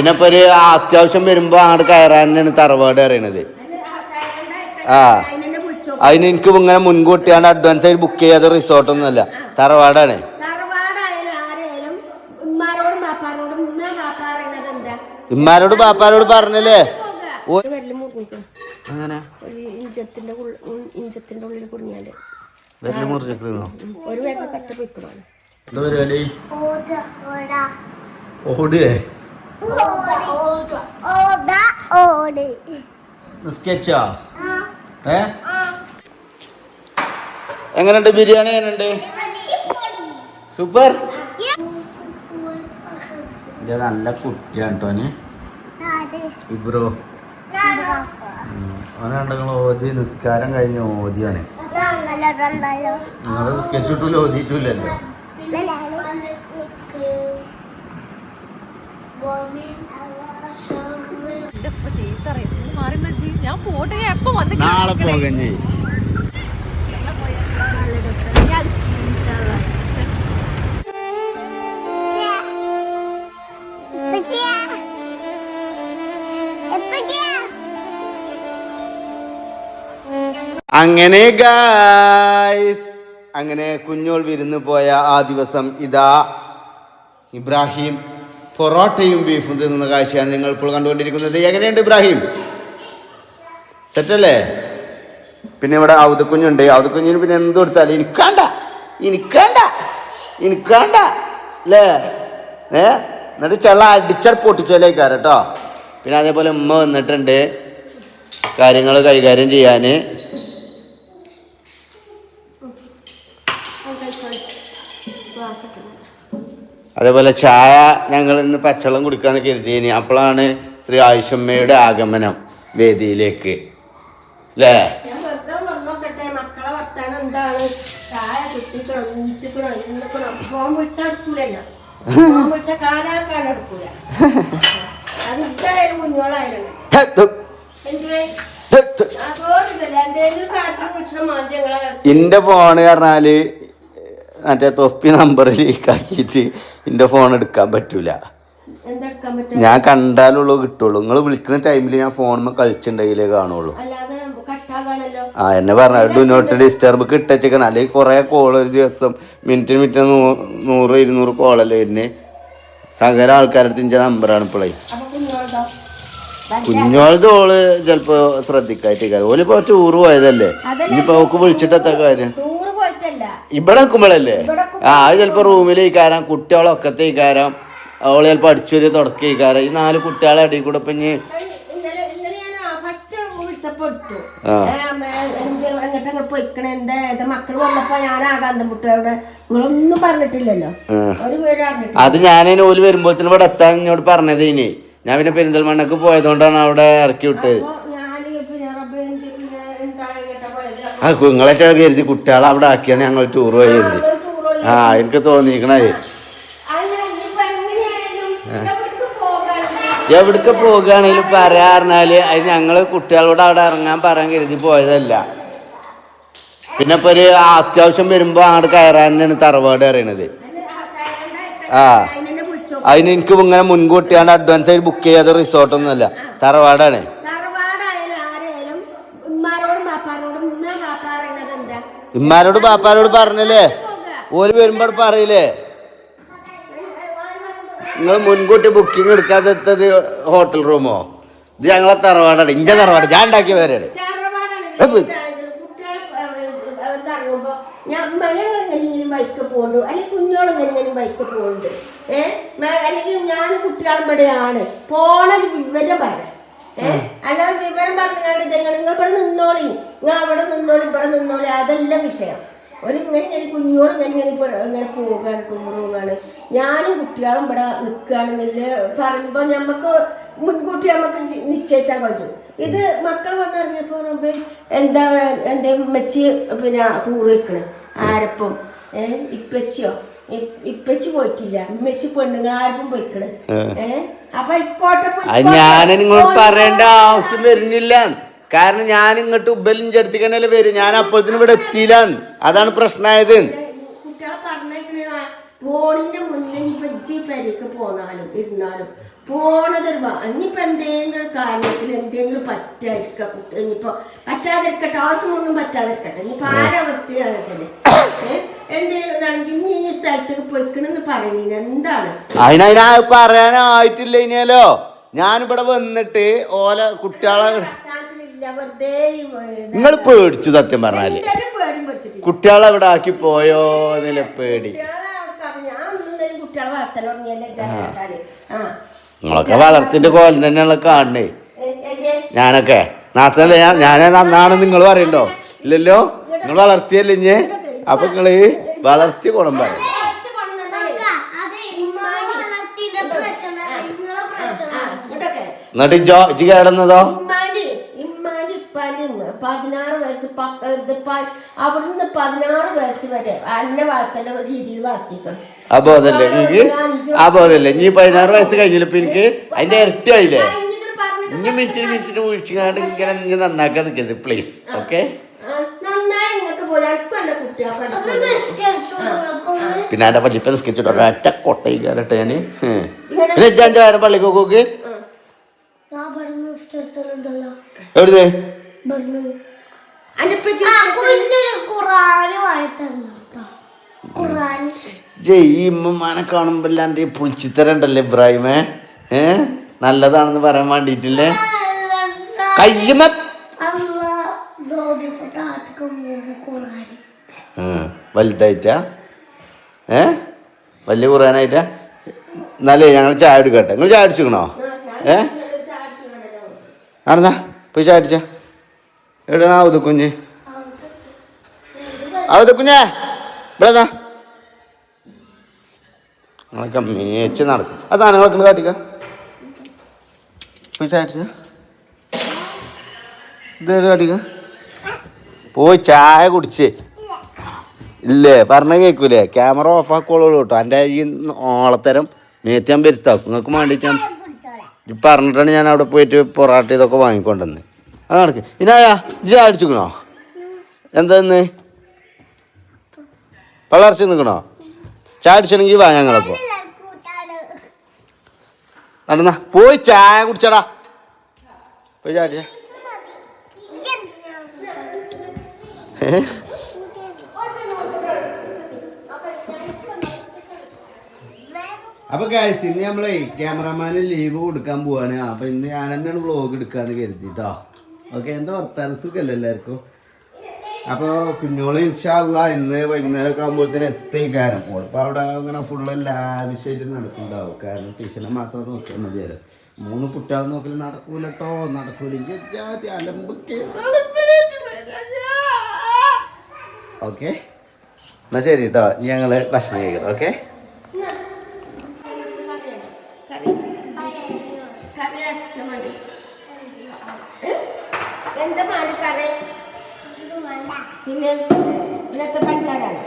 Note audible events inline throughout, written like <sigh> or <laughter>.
പിന്നെ ഇപ്പൊ ഒരു അത്യാവശ്യം വരുമ്പോ അങ്ങോട്ട് കയറാനാണ് തറവാട് അറിയണത് ആ. അതിന് എനിക്ക് ഇങ്ങനെ മുൻകൂട്ടിയാണ് അഡ്വാൻസ് ആയിട്ട് ബുക്ക് ചെയ്യാതെ റിസോർട്ടൊന്നുമല്ല തറവാടാണ്. ബാപ്പാരോടും ഇമ്മാരോട് പാപ്പാരോട് പറഞ്ഞല്ലേ? അങ്ങനെ ഇഞ്ചത്തിന്റെ ഇഞ്ചത്തിന്റെ ഉള്ളിൽ കുടുങ്ങിയാൽ. ഒരു വിരൽ പറ്റ പൊയ്ക്കണോ എന്താ പരിപാടി? ഓടുകേ. നിസ്കരിച്ചോ? ഏ? എങ്ങനെയുണ്ട് ബിരിയാണി എങ്ങനെയുണ്ട്? സൂപ്പർ. ഇത് നല്ല കുട്ടിയാണ് കേട്ടോ ഇബ്രോ. അവനാണ്ടെങ്കിൽ ഓതി നിസ്കാരം കഴിഞ്ഞ് ഓതിയാണ് നിങ്ങളെ നിസ്കരിച്ചിട്ടില്ല ഓതിയിട്ടില്ലല്ലോ ഞാൻ നാളെ പോകാൻ അങ്ങനെ ഗായ്സ് അങ്ങനെ കുഞ്ഞോൾ വിരുന്ന് പോയ ആ ദിവസം ഇതാ ഇബ്രാഹിം പൊറോട്ടയും ബീഫും തിന്നുന്ന കാഴ്ചയാണ് നിങ്ങൾ ഇപ്പോൾ കണ്ടുകൊണ്ടിരിക്കുന്നത്. എങ്ങനെയുണ്ട് ഇബ്രാഹിം. സെറ്റല്ലേ പിന്നെ ഇവിടെ ഔതക്കുഞ്ഞുണ്ട് കുഞ്ഞിന് പിന്നെ എന്ത് കൊടുത്താലും എനിക്കാണ്ട എനിക്കാണ്ട എനിക്കാണ്ട അല്ലേ ഏ? എന്നിട്ട് ചെള്ള അടിച്ചാൽ പൊട്ടിച്ചോലേക്കാരം കേട്ടോ പിന്നെ അതേപോലെ ഉമ്മ വന്നിട്ടുണ്ട്. കാര്യങ്ങൾ കൈകാര്യം ചെയ്യാൻ. അതേപോലെ ചായ ഞങ്ങൾ ഇന്ന് പച്ചവെള്ളം കുടിക്കാന്ന് കരുതിയിന്. അപ്പോഴാണ് ശ്രീ ആയുഷമ്മയുടെ ആഗമനം വേദിയിലേക്ക്. അല്ലേ എന്റെ ഫോണ് പറഞ്ഞാൽ മറ്റേ തൊപ്പി നമ്പർ ലീക്കാക്കിയിട്ട് എന്റെ ഫോൺ എടുക്കാൻ പറ്റൂല. ഞാൻ കണ്ടാലുള്ളൂ കിട്ടുള്ളൂ. നിങ്ങൾ വിളിക്കുന്ന ടൈമിൽ ഞാൻ ഫോണിൽ കളിച്ചിട്ടുണ്ടെങ്കിലേ കാണുള്ളൂ. ആ എന്നെ പറഞ്ഞ ഡു നോട്ട് ഡിസ്റ്റർബ് കിട്ടച്ചേക്കണം അല്ലെങ്കിൽ കുറേ കോൾ ഒരു ദിവസം മിനിറ്റ് മിനിറ്റ് നൂറ് ഇരുന്നൂറ് കോളല്ലേ എന്നെ സകല ആൾക്കാരുടെ ഇന്റെ നമ്പറാണ് ഇപ്പോഴേ കുഞ്ഞോളതോ ഓൾ ചിലപ്പോ ശ്രദ്ധിക്കായിട്ട് ഓലിപ്പോ ടൂറ് പോയതല്ലേ? ഇനിയിപ്പോ അവക്ക് വിളിച്ചിട്ടെത്താ കാര്യം? ഇവിടെ നിൽക്കുമ്പോഴല്ലേ ആ അത് ചിലപ്പോ റൂമിൽ കയറാം കുട്ടികളൊക്കത്തെ കാരം അവൾ ചിലപ്പോ അടിച്ചൊരു തുടക്കി ഇക്കാരം ഈ നാല് കുട്ടികളെ അടി കൂടെ ഇപ്പൊ ഇനി ഇന്നലെ ഇന്നലെ ഫസ്റ്റ് വിളിച്ചപ്പോ ആ. എങ്ങോട്ട് പോയിക്കണേ? എന്താ? ഇത് മക്കൾ വന്നപ്പോ ഞാൻ ആകാന്തം മുട്ട അവിടെ നിങ്ങളൊന്നും പറഞ്ഞിട്ടില്ലല്ലോ. ഒരു പേര് അത് ഞാനതിന് ഓൽ വരുമ്പോൾ ഇവിടെ എത്താൻ ഇങ്ങോട്ട് പറഞ്ഞത് ഇനി ഞാൻ പിന്നെ പെരിന്തൽമണ്ണക്ക് പോയതുകൊണ്ടാണ് അവിടെ ഇറക്കി വിട്ടത് അപ്പൊ ഞാൻ പിന്നെ റബ്ബേ എന്ത് പിന്നെ എന്താ ഇങ്ങോട്ടാ പോയത് ആ കുങ്ങളൊക്കെ കരുതി കുട്ടികളെ അവിടെ ആക്കിയാണ് ഞങ്ങൾ ടൂർ പോയത് ആ എനിക്ക് തോന്നിയിരിക്കണേ എവിടേക്ക് പോകുകയാണെങ്കിലും പറയാറിഞ്ഞാൽ അത് ഞങ്ങൾ കുട്ടികളോട് അവിടെ ഇറങ്ങാൻ പറയാൻ കരുതി പോയതല്ല. പിന്നെ ഇപ്പോൾ ഒരു അത്യാവശ്യം വരുമ്പോൾ അങ്ങോട്ട് കയറാൻ തന്നെയാണ് തറവാട് അറിയണത് ആ. അതിനെ എനിക്ക് ഇങ്ങനെ മുൻകൂട്ടിയാണ് അഡ്വാൻസ് ആയിട്ട് ബുക്ക് ചെയ്യാതെ റിസോർട്ടൊന്നുമല്ല തറവാടാണ് തറവാടായാലും ആരായാലും ഉമ്മാരോടും ബാപ്പാരോടും ഉമ്മ ബാപ്പ പറയണത് എന്താ ഇമ്മാരോട് പാപ്പാരോട് പറഞ്ഞല്ലേ? ഓര് വരുമ്പോൾ പറയില്ലേ? നിങ്ങൾ മുൻകൂട്ടി ബുക്കിംഗ് എടുക്കാതെത്തത് ഹോട്ടൽ റൂമോ ഇത് ഞങ്ങളെ തറവാടാണ്. ഇഞ്ച തറവാട്. ഞാൻ ഉണ്ടാക്കിയ പേരാണ്. അല്ലെങ്കിൽ കുഞ്ഞോളം ഇങ്ങനെ ബൈക്ക് പോകുന്നുണ്ട് ഏഹ് അല്ലെങ്കിൽ ഞാൻ കുട്ടികളും ഇവിടെയാണ്. പോണ വിവരം പറയാം. അല്ലാതെ വിവരം പറഞ്ഞാണ്ട് ഇതെങ്ങനെ നിങ്ങൾ ഇവിടെ നിന്നോളി. നിങ്ങൾ അവിടെ നിന്നോളി ഇവിടെ നിന്നോളി. അതല്ല വിഷയം. ഒരു ഇങ്ങനെ ഇങ്ങനെ കുഞ്ഞോളും ഇങ്ങനെ ഇങ്ങനെ ഇങ്ങനെ പോവുകയാണ് പോവുകയാണ് ഞാനും കുട്ടികളും ഇവിടെ നിൽക്കുകയാണെന്നില്ല പറയുമ്പോൾ നമുക്ക് മുൻകൂട്ടി നമുക്ക് നിശ്ചയിച്ചാൽ കഴിയും ഇത് മക്കൾ വന്നിറങ്ങിയപ്പോൾ എന്താ എന്തെങ്കിലും മെച്ചി പിന്നെ കൂറ് വെക്കണ്? ആരപ്പം? ഏഹ് ഇപ്പച്ചിയോ? ഇപ്പച്ചി പോയിട്ടില്ല. ഇമ്മച്ചി പെണ്ണുങ്ങൾ ആരപ്പം പോയിക്കണ്. ഏ. അപ്പൊ ഇക്കോട്ടെ ഞാൻ പറയേണ്ട ആവശ്യം വരുന്നില്ല. കാരണം ഞാൻ ഇങ്ങോട്ട് ഉബലിന്റെ അടുത്തേക്ക് തന്നെയല്ലേ വരും. ഞാൻ അപ്പോഴത്തിന് ഇവിടെ എത്തിയില്ല. അതാണ് പ്രശ്നമായത്. കുട്ടികളെ പറഞ്ഞേക്കണ പോണിന്റെ മുന്നേ ഇപ്പൊ പെരേക്ക് പോന്നാലും ഇരുന്നാലും പോണതൊരു ഇനിയിപ്പോൾ ഇനിയിപ്പോ എന്തെങ്കിലും കാര്യത്തിൽ എന്തെങ്കിലും പറ്റാതിരിക്ക കുട്ടി ഇനിയിപ്പോ പറ്റാതിരിക്കട്ടെ ആർക്കും ഒന്നും പറ്റാതിരിക്കട്ടെ. ഇനിയിപ്പോ ആരവസ്ഥ അങ്ങനെ തന്നെ. എന്തെങ്കിലും ഇതാണെങ്കിൽ ഇനി ഇനി സ്ഥലത്തേക്ക് പോയിക്കണെന്ന് പറയുന്നതിന് എന്താണ്? അതിനതിനാ പറയാനായിട്ടില്ല ഇനിയല്ലോ. ഞാനിവിടെ വന്നിട്ട് ഓല കുട്ടികളെ നിങ്ങൾ പേടിച്ചു സത്യം പറഞ്ഞാൽ. കുട്ടികളെ ഇവിടെ ആക്കി പോയോ എന്നില്ല പേടി. കുട്ടികളെ വളർത്തൽ തുടങ്ങിയല്ലേ ആ. നിങ്ങളൊക്കെ വളർത്തിന്റെ കോലം തന്നെയാണ് കാണണേ. ഞാനൊക്കെ. നാസല്ല ഞാൻ ഞാനേ നന്നാണ് നിങ്ങൾ പറയണ്ടോ? ഇല്ലല്ലോ? നിങ്ങൾ വളർത്തിയല്ലേ ഇഞ്ഞ്? അപ്പൊ നിങ്ങൾ വളർത്തി ഗുണം പറയും. എന്നിട്ട് ജോ ഇജ്ജ് കേടുന്നതോ? പതിനാറ് വയസ്സ് അവിടുന്ന് പതിനാറ് വയസ്സ് വരെ അന്നെ വളർത്തേണ്ട രീതിയിൽ വളർത്തിക്കണം ആ ബോധല്ലേ എനിക്ക് ആ ബോധല്ലേ ഇനി പതിനാറ് വയസ്സ് കഴിഞ്ഞില്ലപ്പോ എനിക്ക്? അതിന്റെ ഇരട്ടി ആയില്ലേ? ഇങ്ങനെ ഇനി മിനിറ്റിന് മിനിറ്റിന് വിളിച്ചുകൊണ്ട് ഇങ്ങനെ ഇനി നന്നാക്കാൻ നിൽക്കരുത് പ്ലീസ് ഓക്കെ പിന്നെ എന്റെ പള്ളി വലിപ്പം നിസ്കരിച്ചിട്ടോ ഒറ്റ കൊട്ടയിൽ കയറട്ടെ ഞാൻ. ഹും. പിന്നെ ഇജ്ജ് വേറെ നേരം പള്ളിക്ക് നോക്ക് എവിടുന്ന്? അന്റെ ഇപ്പച്ചി ജയ് ഈ ഇമ്മമാനെ കാണുമ്പോ എന്റെ പുളിച്ചു തരണ്ടല്ലേ ഇബ്രാഹിമേ? ഏ? നല്ലതാണെന്ന് പറയാൻ വേണ്ടിട്ടില്ലേ കയ്യമ വലുതായിട്ടാ? ഏ? വലിയ കുറയാനായിട്ടാ? എന്നാലേ ഞങ്ങൾ ചായ എടുക്കട്ടെ നിങ്ങൾ ചായ അടിച്ചിക്കണോ ഏ? ആണെന്നാ പോയി ചായ അടിച്ച എവിടെയാണ് ആവുത കുഞ്ഞ് ആവുത കുഞ്ഞേ ഇവിടെ നിങ്ങളൊക്കെ മേച്ച് നടക്കും. ആ സാധനങ്ങളൊക്കെ ഒന്ന് കാട്ടിക്ക. പോയി ചായ കാട്ടിക്ക. പോയി ചായ കുടിച്ചേ. ഇല്ലേ പറഞ്ഞ കേൾക്കൂലേ ക്യാമറ ഓഫ് ആക്കോളൂ കേട്ടോ. എന്റെ ഈ ഓളത്തരം മേത്താൻ വരുത്താക്കും. നിങ്ങൾക്ക് വേണ്ടിയിട്ട് ഞാൻ പറഞ്ഞിട്ടാണ് ഞാൻ അവിടെ പോയിട്ട് പൊറാട്ട ഇതൊക്കെ വാങ്ങിക്കൊണ്ടെന്ന് അത് നടക്ക്. ഇനായാ ഇജ്ജ് അടിച്ചുക്കണോ എന്താന്ന് പള്ളർച്ച നിൽക്കണോ ചായ അടിച്ചണെങ്കിൽ വാ ഞങ്ങളപ്പോൾ നടന്ന പോയി ചായ കുടിച്ചടാ. പോയി ചായ അപ്പൊ ഗൈസ് ഇന്ന് നമ്മളെ ക്യാമറമാന് ലീവ് കൊടുക്കാൻ പോവാണ്. അപ്പൊ ഇന്ന് ഞാൻ തന്നെയാണ് വ്ളോഗ് എടുക്കാന്ന് കരുതിട്ടോ. ഓക്കെ എന്താ വർത്താനം? സുഖല്ലോ എല്ലാവർക്കും? അപ്പൊ കുഞ്ഞോൾ ഇൻഷാല്ല ഇന്ന് വൈകുന്നേരം ഒക്കെ ആകുമ്പോഴത്തേന് കാരണം ഇപ്പൊ അവിടെ അങ്ങനെ ഫുള്ള് ലാവിഷായിട്ട് നടക്കുന്നുണ്ടാവും. കാരണം ടീച്ചറിനെ മാത്രം നോക്കിയാൽ മതിയല്ലോ. മൂന്ന് കുട്ടികളെ നോക്കി നടക്കൂല. കേട്ടോ നടക്കൂല ഓക്കെ? എന്നാ ശരി കേട്ടോ ഞങ്ങൾ ഭക്ഷണം കഴിക്കണം ഓക്കെ കറി കറി അച്ഛ മതി ഏ? എന്താ മാടി കറി പിന്നെ ഇന്നത്തെ പഞ്ചാരാണ്.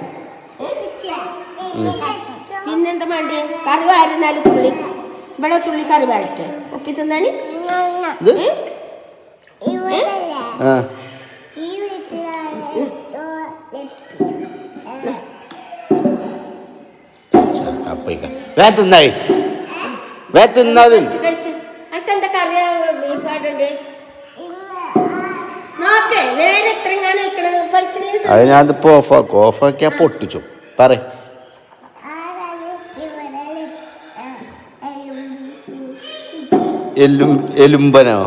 പിന്നെന്താ മാണ്ടി? കറി വാരുന്നാൽ തുള്ളി. ഇവിടെ തുള്ളി കറി വാരട്ടെ. ഒപ്പി തിന്നാന്? വേ തിന്നായി. വേ തിന്നത്. എന്താ കറിയാ ബീഫ് നോക്കേ നേരെ എത്രങ്ങാനും നിക്കണ പൈച്ചിന് അത് ഞാൻ ഇതിപ്പോ ഓഫാക്കും ഓഫാക്കിയാ പൊട്ടിച്ചു. പറ എലും എലുമ്പനോ?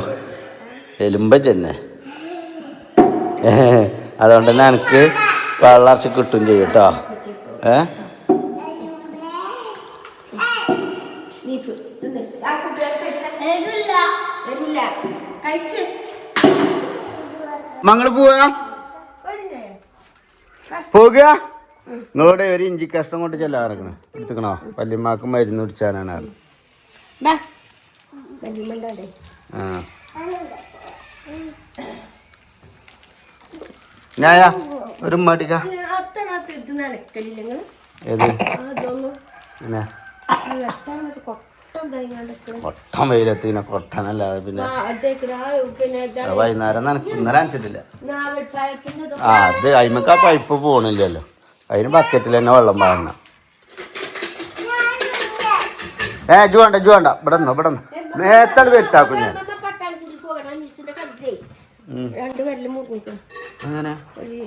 എലുമ്പ തന്നെ അതുകൊണ്ട് തന്നെ എനിക്ക് വളർച്ച കിട്ടും ചെയ്യും കേട്ടോ. ഏ? കഴിച്ച. മങ്ങൾ പോവാ? പോകുക നിങ്ങളുടെ ഒരു ഇഞ്ചി കഷ്ണം കൊണ്ട് ചെല്ലാറക്കണേ എടുത്തുക്കണോ? വല്യമ്മാക്ക് മരുന്ന് കുടിച്ചാനാണ് ബാ ആ. ഞായ ഒരു നിങ്ങൾ ഏത്? എന്നാ കൊട്ടം കഴിഞ്ഞാണ്ട് പിന്നെ വെയിലത്തിന് കൊട്ടനല്ലാതെ പിന്നെ വൈകുന്നേരം നനക്ക് ഇന്നലെ നനച്ചിട്ടില്ല. ആ അത് അതിമക്ക് ആ പൈപ്പ് പോണില്ലല്ലോ. അതിന് ബക്കറ്റിൽ തന്നെ വെള്ളം വാങ്ങണം ഏ ജു വേണ്ട ജു വേണ്ട. ഇവിടെ നിന്നോ ഇവിടെ നിന്ന്. മേത്തട് വരുത്താക്കും ഞാൻ. രണ്ട് അങ്ങനെ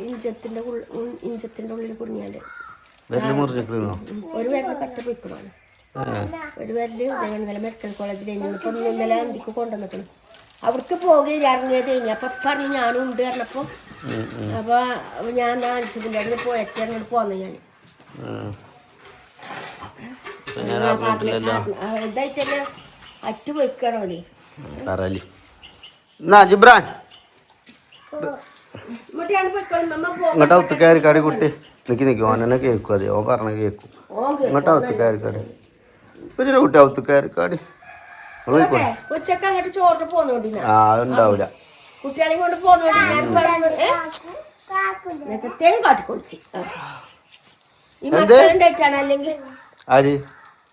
ഇഞ്ചത്തിന്റെ ഇഞ്ചത്തിന്റെ ഉള്ളിൽ കുടുങ്ങിയാണ്ട്. വിരൽ. ഒരു വരൽ പറ്റ പോയിക്കണോ? ഒരു പേരിൽ ഇന്നലെ മെഡിക്കൽ കോളേജിൽ ഇപ്പൊ ഇന്നലെ അന്തിക്ക് കൊണ്ടുവന്നിക്കണം അവിടേക്ക് പോകുകയും ഇറങ്ങിയത് കഴിഞ്ഞു അപ്പൊ പറഞ്ഞു ഞാനും ഉണ്ട് പറഞ്ഞപ്പോ അപ്പൊ ഞാൻ ആൻസിന്റെ അടുത്ത് പോയിട്ട് അങ്ങോട്ട് പോന്നു ഞാൻ. ഇതായിട്ടല്ലേ അറ്റു പോയിക്കണോ എന്നാ ജിബ്രാൻ. ഇങ്ങോട്ട് ഞാൻ പോയിക്കോളും. അമ്മ പോകും ഇങ്ങോട്ട് ഒത്തു കുട്ടി. നിക്ക് നിക്ക്. ഓനെ കേൾക്കും. അതെ ഓ പറഞ്ഞ കേൾക്കും. ഇങ്ങോട്ടാ ഒത്തുക്കാരിക്കാട് ഒരു കുട്ടി ഒത്തു കയറിക്കാടി. ഉച്ചയ്ക്ക് അങ്ങോട്ട് ചോറിന് ആ ഉണ്ടാവില്ല കൊണ്ട് കാട്ടിക്കൊളിച്ച്. ഈ? മക്കളുണ്ടായിട്ടാണ് അല്ലെങ്കിൽ ആര്?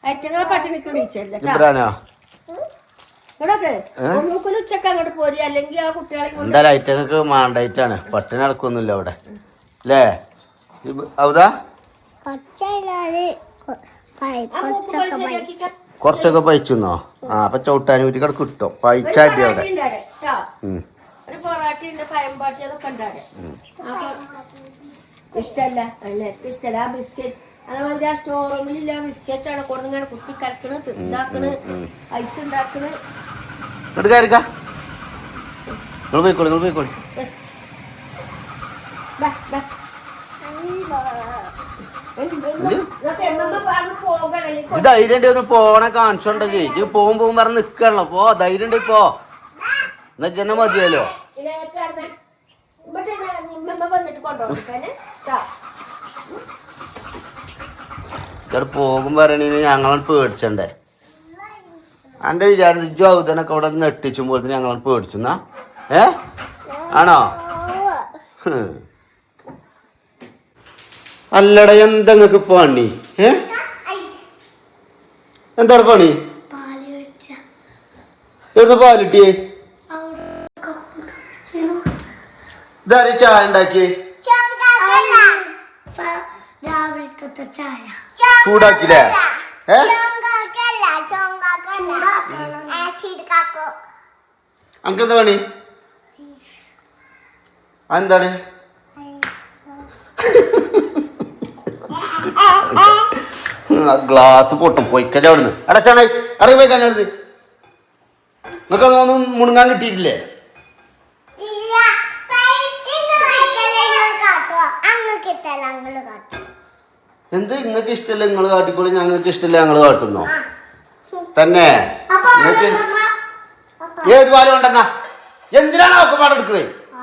അയറ്റങ്ങളെ പട്ടിണിക്ക് ഉച്ചയ്ക്ക് അങ്ങോട്ട് പോരി. അല്ലെങ്കിൽ ആ കുട്ടികളെ കൊണ്ട് എന്തായാലും ഐറ്റങ്ങൾക്ക് മാണ്ടായിട്ടാണ് പട്ടിണി നടക്കൊന്നുമില്ല അവിടെ. അല്ലേ ഔതാ കുറച്ചൊക്കെ പഴിച്ചെന്നോ? ആ അപ്പൊ ചവിട്ടാൻ വീട്ടിൽ കിടക്ക് കിട്ടും. പഴിച്ചാടി അവിടെ. ഇഷ്ടല്ല. ഇഷ്ടല്ല. ആ ബിസ്ക്കറ്റ്. അതേപോലെ ആ സ്റ്റോർ റൂമിലില്ല ബിസ്ക്കറ്റ് ആണ് കൊടുങ്ങനെ കുത്തി കലക്കണ് ഇതാക്കണ് ഐസ് ഉണ്ടാക്കണ്. ഇങ്ങോട്ട് കയറിക്കാ നിങ്ങൾ പോയിക്കോളി നിങ്ങൾ പോയിക്കോളി. ഇത് ധൈര്യം ഉണ്ട് ഒന്ന് പോണ കാണിച്ചോണ്ടേ ഇജ്ജ് പോവും പോവും പറഞ്ഞ് നിക്കണല്ലോ. പോ ധൈര്യം ഉണ്ട് ഇപ്പോ എന്നാ ജന മതിയല്ലോ. ഇത് ഇവിടെ പോകും പറയണീന് ഞങ്ങളെ പേടിച്ചണ്ടേ. എന്റെ വിചാരം ജോതനൊക്കെ അവിടെ നെട്ടിച്ചുമ്പോഴത്തേന് ഞങ്ങളെ പേടിച്ചുന്നാ ഏ? ആണോ. അല്ലട എന്താ നിങ്ങക്ക് പണി? ഏ? എന്താണ് പണി? എവിടുന്ന് പാലിട്ടിയേ ഇതാര് ചായ ഉണ്ടാക്കി ചൂടാക്കില്ലേ? ഏ? അനക്കെന്താ പണി? എന്താണ് ഗ്ലാസ് പൊട്ടും. പൊയ്ക്കല അവിടുന്ന്. അടച്ചാണ് അറിയ പോയി കല്യാണത് നിങ്ങൾക്ക് അതൊന്നും മുണുങ്ങാൻ കിട്ടിയിട്ടില്ലേ? എന്ത്? നിങ്ങൾക്ക് ഇഷ്ടമല്ല നിങ്ങൾ കാട്ടിക്കോളി. ഞങ്ങൾക്ക് ഇഷ്ടമല്ല ഞങ്ങൾ കാട്ടുന്നോ? തന്നെ. നിങ്ങൾക്ക് ഏത് പാലും ഉണ്ടെന്നാ എന്തിനാണ് അവർക്ക് പാടെടുക്കണേ? ആ.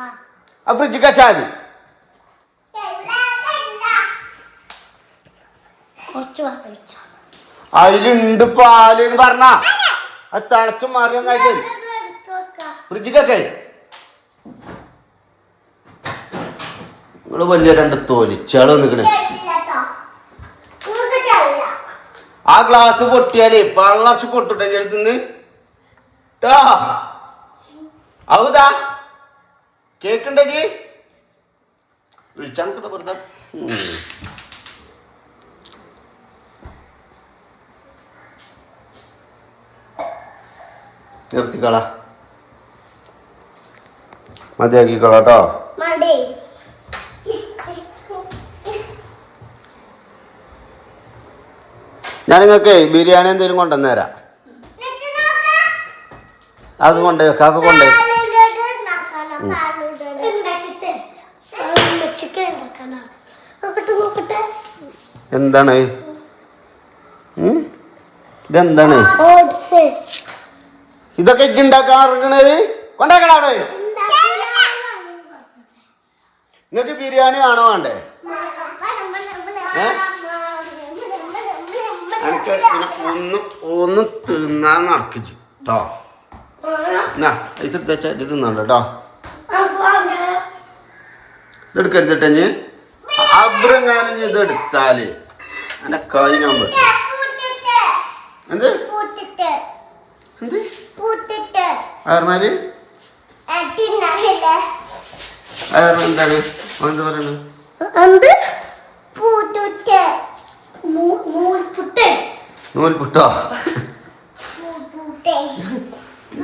ഫ്രിഡ്ജ് കച്ചാൽ കുറച്ച് വാങ്ങിച്ചു അതിലുണ്ട് പാൽ എന്ന് പറഞ്ഞാ. അത് തിളച്ചു മാറി നന്നായിട്ട് ഫ്രിഡ്ജിക്കൊക്കെ നിങ്ങൾ വലിയ രണ്ട് തൊലിച്ചാൾ നിക്കണേ ആ ഗ്ലാസ് പൊട്ടിയാലേ പള്ളർച്ച് പൊട്ടുട്ടെ എന്റെ അടുത്തുനിന്ന് ട്ടാ. ഔതാ കേക്കുണ്ടെങ്കി വിളിച്ചാൽ വെറുതെ. നിർത്തിക്കളാ. മതിയാക്കിക്കളാ കേട്ടോ ഞാൻ നിങ്ങൾക്ക് ബിരിയാണി എന്തെങ്കിലും കൊണ്ടുവന്ന് തരാം അത് കൊണ്ടേ കാക്ക കൊണ്ടേ എന്താണ്? ഇതെന്താണ്? ഓട്സ്. ഇതൊക്കെ ഇജ്ജ് ഉണ്ടാക്കാറുള്ളത് കൊണ്ടാക്കടാ അവിടെ. നിങ്ങൾക്ക് ബിരിയാണി ആണോ വേണ്ടേ? എനിക്ക് ഒന്ന് ഒന്ന് തിന്നാൻ നടക്കിച്ചു കേട്ടോ എന്നാ ഇത് തിന്നണ്ട കേട്ടോ ഇതെടുക്കരുത് കേട്ടോ ഇനി അബ്രങ്ങാനും ഇതെടുത്താൽ. എന്റെ കൈ എന്ത്? എന്ത്? പറഞ്ഞാൽ അയർന്ന എന്താണ്? എന്താ? മൂൽപുട്ട് നൂൽപുട്ടോ.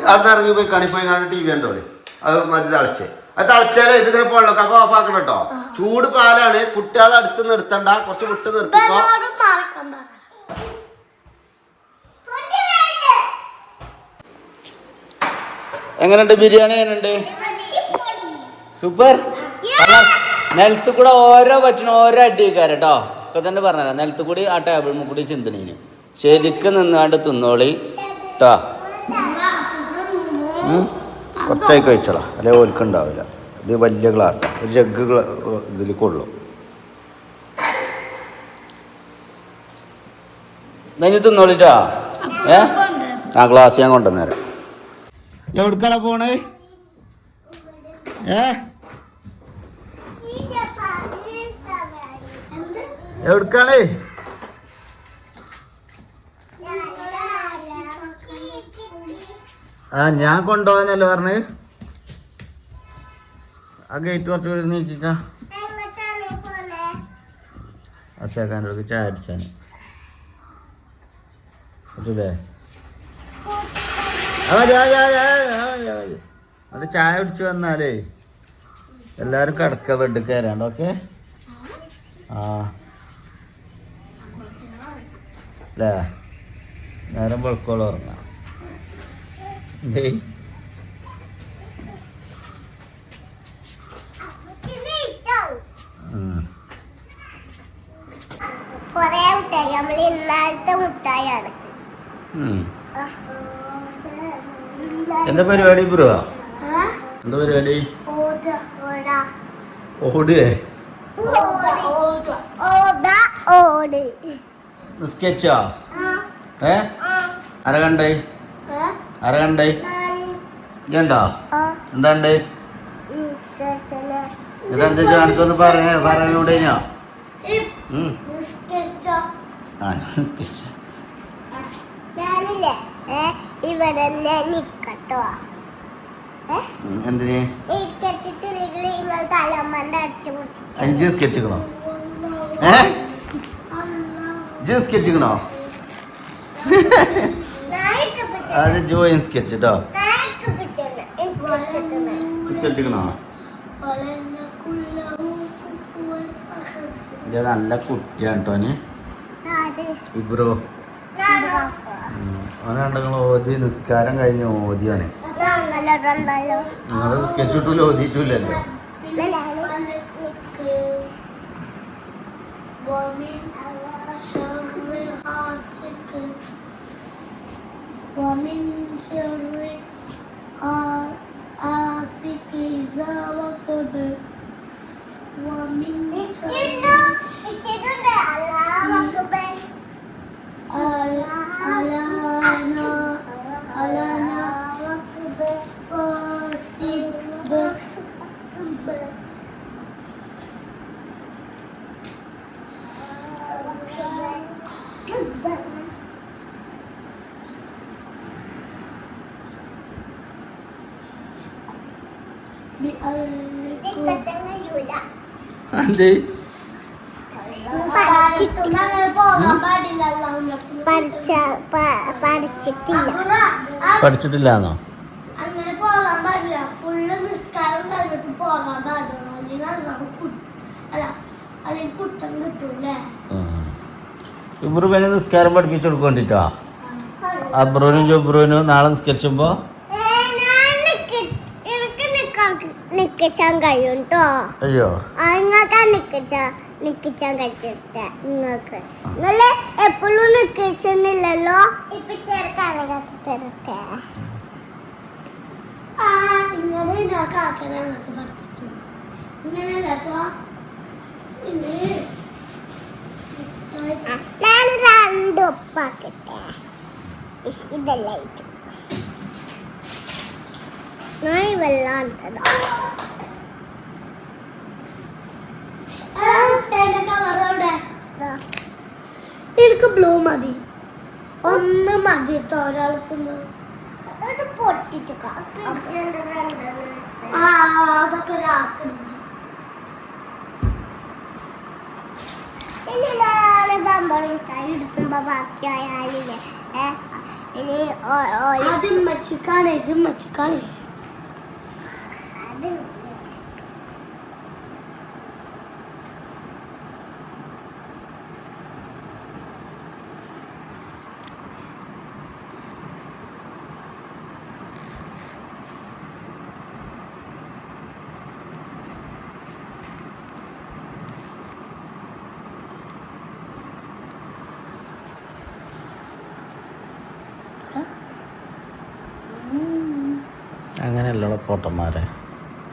അവിടെ ഇറങ്ങി പോയി കണി പോയി കാണി ടി വി കണ്ടോളി അത് മതി തളച്ചേ. അത് തളച്ചാലേ ഇത് ഇങ്ങനെ പോലെ അപ്പൊ ഓഫ് ആക്കണം കേട്ടോ ചൂട് പാലാണ് കുട്ടികളെ അടുത്ത് നിർത്തണ്ട കുറച്ച് വിട്ട് നിർത്തിക്കോ ഇവനോട് മറക്കാൻ പറ പൊടി വേണ്ട. എങ്ങനെയുണ്ട് ബിരിയാണി എങ്ങനെയുണ്ട്? സൂപ്പർ. നിലത്ത് കൂടെ ഓരോ പറ്റുന്ന ഓരോ അടിക്കാര് കേട്ടോ ഇപ്പൊ തന്നെ പറഞ്ഞുതരാം നിലത്ത് കൂടി ആ ടേബിളിൽ കൂടി ചിന്തണീന്. ശരിക്കും നിന്നാണ്ട് തിന്നോളി കേട്ടോ കുറച്ചായി കഴിച്ചോളാം. അല്ലെ ഓൽക്കുണ്ടാവില്ല ഇത് വലിയ ഗ്ലാസ്സാണ് ഒരു ജഗ് ഇതിൽ കൊള്ളും. ഇനി തിന്നോളിട്ടോ ഏ? ആ ഗ്ലാസ് ഞാൻ കൊണ്ടുവന്നേരാം. എവിടക്കാണ് പോണേ? ഏ? എവിടുക്കാളേ ആ ഞാൻ കൊണ്ടുപോകാനല്ലോ പറഞ്ഞ്. ആ ഗേറ്റ് കുറച്ച് കൂടി നീക്കിക്ക? അച്ഛാക്കാന്റെ ചായ അടിച്ചാൽ പറ്റൂലേ അത് ചായ കുടിച്ച് വന്നാലേ എല്ലാവരും കടക്ക ബെഡ് കയറാണ്ട് ഓക്കെ ആ. അല്ലേ നേരം വെളുക്കോളം ഉറങ്ങാം. കൊറേ മുട്ടായി. നമ്മൾ ഇന്നാലത്തെ മുട്ടായി ഉം. എന്താ പരിപാടി ബ്രോ? എന്താ പരിപാടി? ഓട. ഓടുകേ നിസ്കരിച്ചോ? ഏ? അര കണ്ടേ? അര കണ്ടേ? കണ്ടോ? എന്താണ്ട്? എന്നിട്ട് എന്താ എനിക്കൊന്ന് പറഞ്ഞ പറഞ്ഞൂടേനോ ആ നിസ്കരിച്ചു. ഇവിടെ ഉം, എന്തിന്? അഞ്ച് ഏ? അത് ജോയിൻ സ്കെച്ച് കേട്ടോ സ്കെച്ചിക്കണോ ഇത് നല്ല കുട്ടിയാണ് കേട്ടോ ഇബ്രോ. അവനാണ്ടെങ്കിൽ ഓതി നിസ്കാരം കഴിഞ്ഞ് ഓതിയാണ് ഞങ്ങളുണ്ടല്ലോ നിങ്ങൾ നിസ്കരിച്ചിട്ടില്ല ഓതിയിട്ടില്ലല്ലോ പിന്നെ നിക്ക് കിട്ടൂലേ? പഠിച്ചിട്ടില്ലാന്നോ ഇബ്രുവിനെ നിസ്കാരം പഠിപ്പിച്ചു കൊടുക്കണ്ടിട്ടോ? അബ്രുവിനും ജുബ്രുവിനും നാളെ നിസ്കരിച്ചുമ്പോ എനിക്ക് നിക്കാൻ നിക്കാൻ കഴിയും കേട്ടോ അയ്യോ നിങ്ങൾക്ക് നിക്കച്ചാ നിക്കച്ചാൻ കഴിച്ചിട്ട് നിങ്ങൾക്ക് നിങ്ങൾ എപ്പോഴും നിക്കച്ചെന്നില്ലല്ലോ ഇപ്പൊ ചേർക്കാനകത്ത് തരട്ടെ. ആ ഇങ്ങനെ ഞാൻ കാക്കനെ നിങ്ങൾക്ക് പഠിപ്പിച്ചു. ഇങ്ങനെയല്ല കേട്ടോ ഞാൻ രണ്ട് ഉപ്പാക്കട്ടെ. ഇതല്ല ഇത്. വെള്ളം ഉണ്ടോ എനിക്ക് ബ്ലൂ മതി. ഒന്ന് മതി ഒരാൾക്ക് അതൊക്കെ ഒരാൾക്കുണ്ട് ഇനി ബാക്കിയായാലില്ലേ ഏ അത് മച്ചിക്കാണ് ഇത് മച്ചിക്കാണ് പൊട്ടന്മാരെ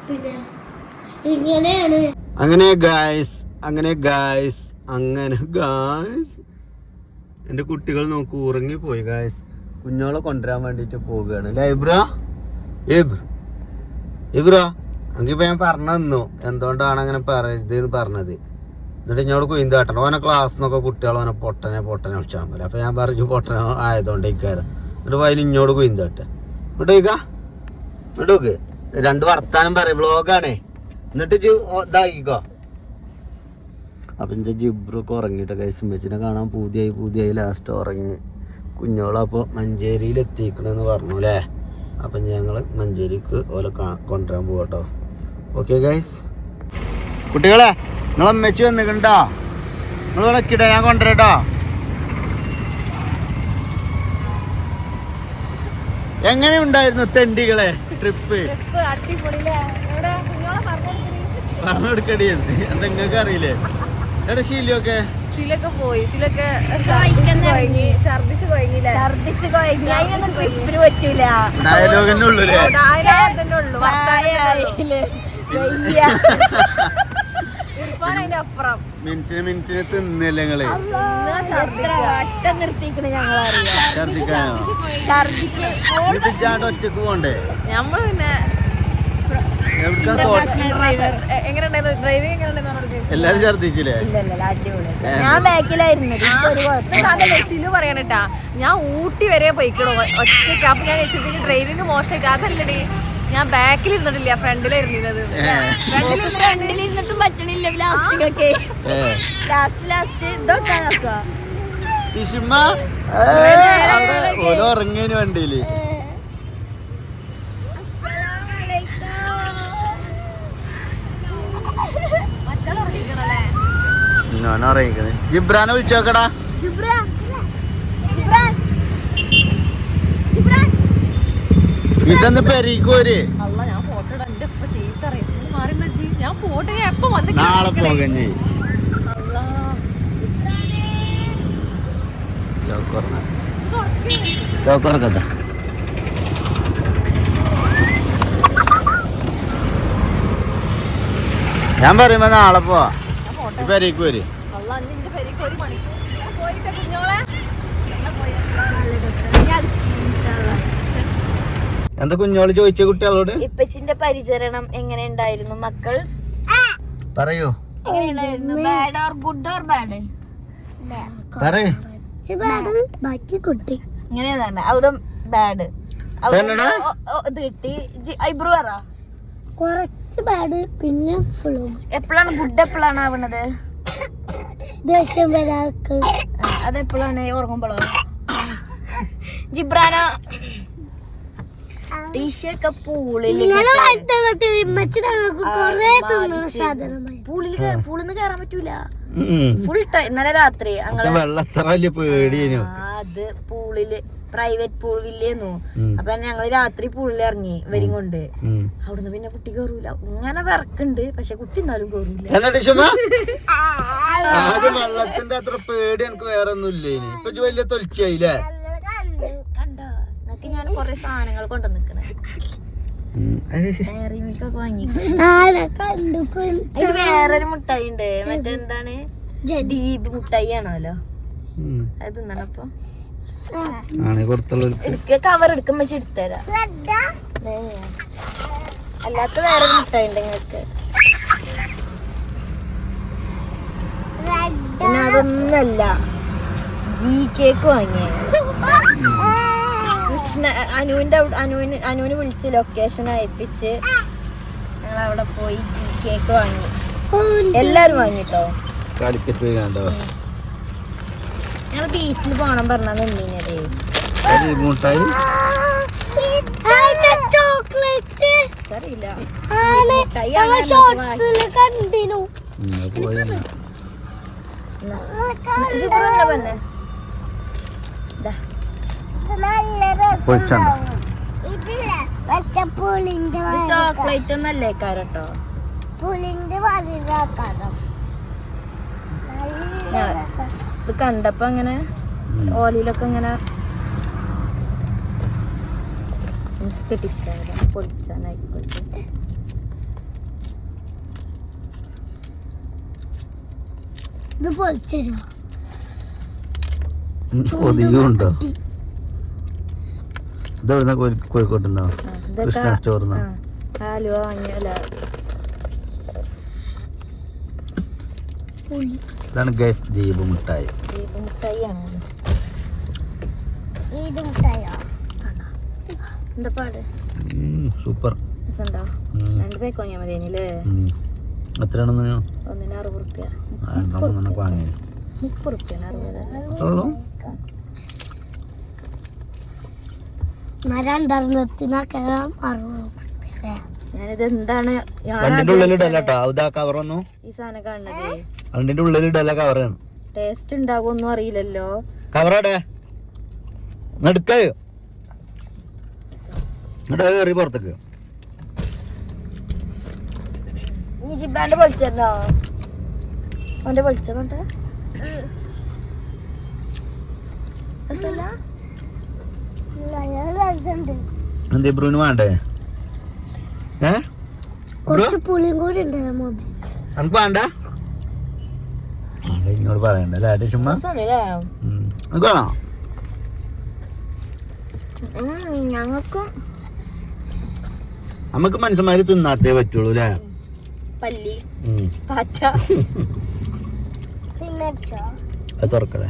പിന്നെ ഇങ്ങനെയാണ്. അങ്ങനെ ഗായ്സ് അങ്ങനെ ഗായ്സ് അങ്ങനെ ഗായ്സ് എന്റെ കുട്ടികൾ നോക്കൂ ഉറങ്ങിപ്പോയി ഗായ്സ് കുഞ്ഞോളെ കൊണ്ടുവരാൻ വേണ്ടിയിട്ട് പോവുകയാണ്. അല്ലേ ഇബ്ര? ഇബ്. ഇബ്ര എനിക്കിപ്പോ ഞാൻ പറഞ്ഞു തന്നു. എന്തുകൊണ്ടാണ് അങ്ങനെ പറയരുത് എന്ന് പറഞ്ഞത്. എന്നിട്ട് എന്നോട് കുയിന്ത് കാട്ടണം. ഓനെ ക്ലാസ് നിന്നൊക്കെ കുട്ടികൾ ഓനെ പൊട്ടനെ പൊട്ടനെ വിളിച്ചാൽ മതി. അപ്പോൾ ഞാൻ പറഞ്ഞു പൊട്ടനെ ആയതുകൊണ്ട് ഇക്കാരം എന്നിട്ട് അതിന് ഇഞ്ഞോട് കുയിന്ത് കാട്ടെ. ഇങ്ങോട്ട് നോക്ക രണ്ട് വർത്താനം പറയും വ്ളോഗാണേ എന്നിട്ട് ഇതാക്കിക്കോ. അപ്പം എന്റെ ജിബ്രൊക്കെ ഉറങ്ങിയിട്ട് കൈസുമ്പച്ചിനെ കാണാൻ പൂതിയായി പൂതിയായി ലാസ്റ്റ് ഉറങ്ങി. കുഞ്ഞോളപ്പോൾ മഞ്ചേരിയിൽ എത്തിക്കണമെന്ന് പറഞ്ഞു അല്ലേ അപ്പൊ ഞങ്ങൾ മഞ്ചേരിക്ക് ഓലെ കൊണ്ടുവരാൻ പോകട്ടോ ഓക്കെ ഗൈസ് കുട്ടികളെ നിങ്ങളമ്മച്ചി വന്നിട്ടുണ്ടോ നിങ്ങൾ ഇവിടെ ഞാൻ കൊണ്ടുവരട്ടോ എങ്ങനെ ഉണ്ടായിരുന്നു തെണ്ടികളെ ട്രിപ്പ്? പറഞ്ഞു കൊടുക്കടി. എന്ന് എന്താ നിങ്ങൾക്ക് അറിയില്ലേ? എടാ ശീലൊക്കെ ശീലൊക്കെ പോയി പറ്റൂല. ഡയലോഗിന്റെ തന്നെ ഉള്ളു <laughs> അപ്പുറം. മിനിറ്റിന് മിനിറ്റിന് തിന്നില്ല നിങ്ങൾ? ഛർദിക്കാനോ? ഇജ്ജാണ്ട് ഒറ്റയ്ക്ക് പോണ്ടേ? ഞമ്മൾ പിന്നെ എല്ലാരും ഛർദിച്ചില്ലേ? ഞാൻ ബാക്കിലായിരുന്നു ഷിലു പറയാനട്ടാ ഞാൻ ഊട്ടി വരെ പോയിക്കണോ ഒറ്റയ്ക്ക് അപ്പൊ ഞാൻ ഡ്രൈവിംഗ് മോശമായിട്ട് അതല്ലടി. ഞാൻ ബാക്കിൽ ഇരുന്നിട്ടില്ല ഫ്രണ്ടിലായിരുന്നു ഇരുന്നത് ഫ്രണ്ടിലിരുന്നിട്ടും പറ്റണില്ല ലാസ്റ്റിലൊക്കെ ലാസ്റ്റ് ലാസ്റ്റ് ഇതൊക്കെ നോക്കുക അവിടെ ഓരോ വണ്ടിയിൽ വിളിച്ചോക്കടാ ഇതൊന്ന് പെരീക്കോര് അല്ല ഞാൻ ഫോട്ടോ ഇടാം എന്റെ ഇപ്പൊ ചീത്ത അറിയും മാറി ചെയ് ഞാൻ ഫോട്ടോ ഞാൻ എപ്പോ പെരീക്കോര് നാളെ ഉറക്കി. ലോക്കുറക്കട്ടെ. ഞാൻ പറയുമ്പോ നാളെ പോവാ. പെരീക്കോര്. പോയിട്ട് അല്ല അന്ന് എന്റെ പെരേക്ക് ഒരു മണിക്കൂർ ഞാൻ പോയിട്ട് കുഞ്ഞോളെ ഞാൻ പോയി. എന്താ കുഞ്ഞോൾ ചോദിച്ച കുട്ടികളോട്? ഇപ്പച്ചിന്റെ പരിചരണം എങ്ങനെ ഉണ്ടായിരുന്നു മക്കൾ പറയൂ. Bad or good or bad പറയൂ. ബാക്കി കുട്ടി ഇങ്ങനെയാണ് ബാഡ്? ഇത് കിട്ടി. ഐബ്രോ പറ. കുറച്ച് ബാഡ് പിന്നെ ഫുള്ളും എപ്പോഴാണ് ഗുഡ് എപ്പോഴാണ് ആവണത്? ദേഷ്യം വരാക്ക് അതെപ്പോഴാണ് ഉറങ്ങുമ്പോഴോ ജിബ്രാന ടീഷൊക്കെ പൂളിൽ നിങ്ങളെ വാഴ്ത്ത തൊട്ട് ഇമ്മച്ചി ഞങ്ങൾക്ക് കൊറേ തിന്നണ സാധനമായി. പൂളിൽ പൂളിന്ന് കയറാൻ പറ്റൂല. ഫുൾ ടൈം ഇന്നലെ രാത്രി വലിയ പേടിയേനു. ആ, അത് പൂളിൽ പ്രൈവറ്റ് പൂൾ വില്ലേന്നു. അപ്പൊ ഞങ്ങൾ രാത്രി പൂളിൽ ഇറങ്ങി വരും കൊണ്ട്. അവിടുന്ന് പിന്നെ കുട്ടി കേറൂല. ഇങ്ങനെ വിറക്കുണ്ട് പക്ഷെ കുട്ടി എന്നാലും? <laughs> ആദ്യം വെള്ളത്തിന്റെ അത്ര പേടി എനിക്ക് വേറെ ഒന്നും ഇല്ലേ ഇനി ഇപ്പൊ വലിയ തൊലിച്ചായില്ലേ കണ്ടോ നിങ്ങക്ക് ഞാൻ കൊറേ സാധനങ്ങൾ കൊണ്ടു നിക്കണേ ഡയറി മിൽക്കൊക്കെ വാങ്ങി കണ്ടു ഇത് വേറൊരു മുട്ടായി ഉണ്ട് മറ്റെന്താണ് ദീപ് മുട്ടായി ആണല്ലോ അത് തിന്നണപ്പോ കവർ എടുക്കുമ്പോ എടുത്തരാ. അല്ലാത്ത വേറെ മുട്ടായി ഉണ്ട് നിങ്ങൾക്ക് പിന്നെ അതൊന്നല്ല. ഗീ കേക്ക് വാങ്ങിയ. അനുവിന്റെ അവിടെ അനുവിന് അനുവിന് വിളിച്ച് ലൊക്കേഷൻ അയപ്പിച്ച് ഞങ്ങൾ അവിടെ പോയി കേക്ക് വാങ്ങി. എല്ലാരും വാങ്ങിട്ടോ? കാലിക്കറ്റ് ഞങ്ങൾ കണ്ടോ? ഞങ്ങൾ ബീച്ചിൽ പോണം പറഞ്ഞാ നിന്നീനതേ. മുട്ടായി? ചോക്ലേറ്റ്. അറിയില്ല കണ്ടിനു. പറഞ്ഞ? പൊളിച്ചുണ്ടോ? ചോക്ലേറ്റ് ഒന്നല്ലേ കാരട്ടോ പുളിന്റെ. ഇത് കണ്ടപ്പോ അങ്ങനെ ഓലയിലൊക്കെ ഇങ്ങനെ കിട്ടിച്ചാല പൊളിച്ചാനായിക്കോട്ടെ. ഇത് പൊളിച്ചോ കൊതിയുണ്ടോ ഇതെവിടുന്ന കോഴിക്കോട്ടുന്നോ? ആ, കൃഷ്ണ ആലുവ വാങ്ങിയല്ല ഇതാണ് ഗൈസ് ദീപ് മുട്ടായി മുട്ടായിയാണ് ഇത് മുട്ടായോ എന്താ പാട്? സൂപ്പർ. രണ്ട് പേക്ക് വാങ്ങിയാൽ മതി ഇനില്ലേ എത്രയാണെന്ന് ഒന്നിന്? അറുപത് റുപ്യ. വാങ്ങി. മുപ്പത് റുപ്യാണ് അറുപത്. അത്രേ ഉള്ളൂ രണ്ടെണ്ണത്തിനൊക്കെ അറുപത് ഞാനിത് എന്താണ് ഞാൻ രണ്ടിന്റെ ഉള്ളിലിടല്ല കേട്ടോ ഇതാ കവറൊന്നും ഈ സാധനം കാണുന്നത്. രണ്ടിന്റെ ഉള്ളിലിടല്ല കവറാണ് ടേസ്റ്റ് ഉണ്ടാകുമൊന്നും അറിയില്ലല്ലോ. കവറടെ എടുക്ക. എന്നിട്ട് കയറി പുറത്തേക്ക്. ജിബാണ്ട് പൊളിച്ചോ അവന്റെ എന്തേ ബ്രൂന് വേണ്ടേ? പുളിയും കൂടി ഉണ്ട് മതി. നമുക്ക് വേണ്ട? പറയണ്ട അല്ലേ ചുമ്മാ? ഉം. നമുക്ക് വേണോ? ഞങ്ങൾക്കും നമുക്ക് മനുഷ്യന്മാര് തിന്നാത്തേ പറ്റുള്ളൂ അല്ലേ? പല്ലി. പാറ്റ. തുറക്കടേ.